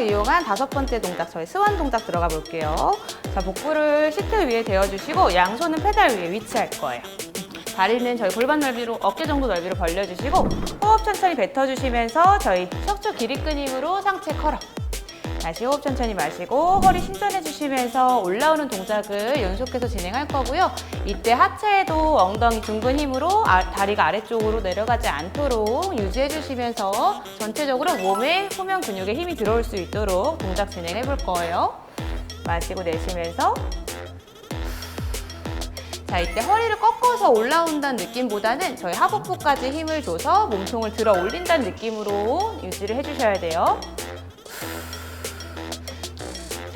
이용한 다섯 번째 동작, 저희 스완 동작 들어가 볼게요. 자, 복부를 시트 위에 대어주시고 양손은 페달 위에 위치할 거예요. 다리는 저희 골반 넓이로 어깨 정도 넓이로 벌려주시고 호흡 천천히 뱉어주시면서 저희 척추 기립근 힘으로 상체 컬업. 다시 호흡 천천히 마시고 허리 신전해 주시면서 올라오는 동작을 연속해서 진행할 거고요. 이때 하체에도 엉덩이 둥근 힘으로 아- 다리가 아래쪽으로 내려가지 않도록 유지해 주시면서 전체적으로 몸에 후면 근육에 힘이 들어올 수 있도록 동작 진행해 볼 거예요. 마시고 내쉬면서 자, 이때 허리를 꺾어서 올라온다는 느낌보다는 저희 하복부까지 힘을 줘서 몸통을 들어 올린다는 느낌으로 유지를 해주셔야 돼요.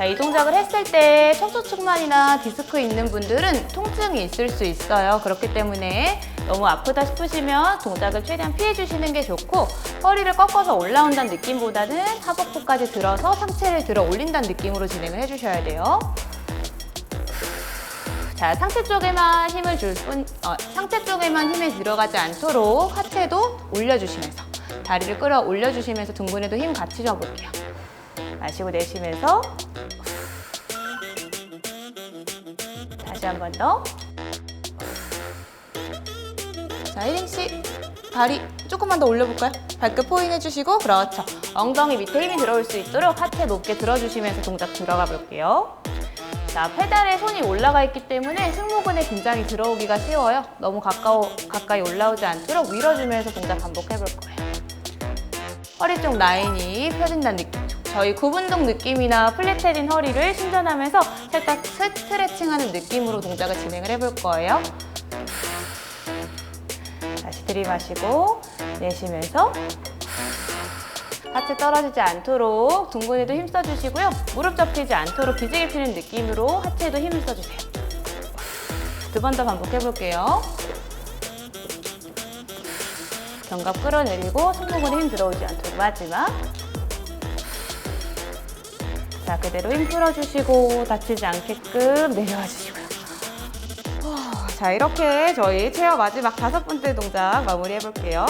자, 이 동작을 했을 때 척추측만이나 디스크 있는 분들은 통증이 있을 수 있어요. 그렇기 때문에 너무 아프다 싶으시면 동작을 최대한 피해 주시는 게 좋고 허리를 꺾어서 올라온다는 느낌보다는 하복부까지 들어서 상체를 들어 올린다는 느낌으로 진행을 해주셔야 돼요. 자, 상체 쪽에만 힘을 줄 뿐, 어, 상체 쪽에만 힘이 들어가지 않도록 하체도 올려주시면서 다리를 끌어 올려주시면서 둥근에도 힘 같이 줘볼게요. 마시고 내쉬면서 다시 한 번 더. 자, 1인씩 다리 조금만 더 올려볼까요? 발끝 포인 해 주시고 그렇죠. 엉덩이 밑에 힘이 들어올 수 있도록 하체 높게 들어주시면서 동작 들어가 볼게요. 자, 페달에 손이 올라가 있기 때문에 승모근에 긴장이 들어오기가 쉬워요. 너무 가까워, 가까이 올라오지 않도록 밀어주면서 동작 반복해 볼 거예요. 허리 쪽 라인이 펴진다는 느낌. 저희 구분동 느낌이나 플랫해진 허리를 신전하면서 살짝 스트레칭하는 느낌으로 동작을 진행을 해볼 거예요. 다시 들이마시고 내쉬면서 하체 떨어지지 않도록 둥근에도 힘 써주시고요. 무릎 접히지 않도록 기지개 피는 느낌으로 하체에도 힘을 써주세요. 두 번 더 반복해 볼게요. 견갑 끌어내리고 손목으로 힘 들어오지 않도록 마지막. 자, 그대로 힘 풀어주시고 다치지 않게끔 내려와 주시고요. 후, 자, 이렇게 저희 체어 마지막 다섯 번째 동작 마무리 해 볼게요.